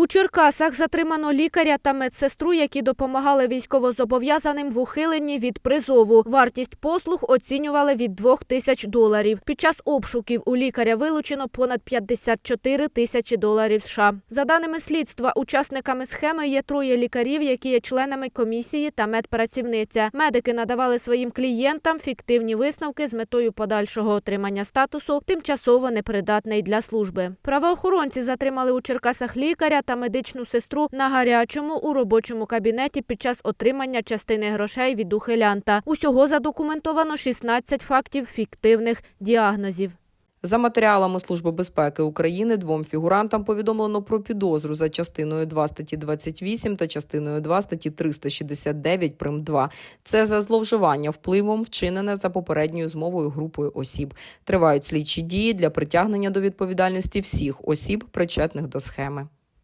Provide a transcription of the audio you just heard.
У Черкасах затримано лікаря та медсестру, які допомагали військовозобов'язаним в ухиленні від призову. Вартість послуг оцінювали від 2 тисяч доларів. Під час обшуків у лікаря вилучено понад 54 тисячі доларів США. За даними слідства, учасниками схеми є троє лікарів, які є членами комісії та медпрацівниця. Медики надавали своїм клієнтам фіктивні висновки з метою подальшого отримання статусу тимчасово непридатний для служби. Правоохоронці затримали у Черкасах лікаря та медичну сестру на гарячому у робочому кабінеті під час отримання частини грошей від ухилянта. Усього задокументовано 16 фактів фіктивних діагнозів. За матеріалами Служби безпеки України двом фігурантам повідомлено про підозру за частиною 2 статті 28 та частиною 2 статті 369 прим. 2. Це за зловживання впливом, вчинене за попередньою змовою групою осіб. Тривають слідчі дії для притягнення до відповідальності всіх осіб, причетних до схеми.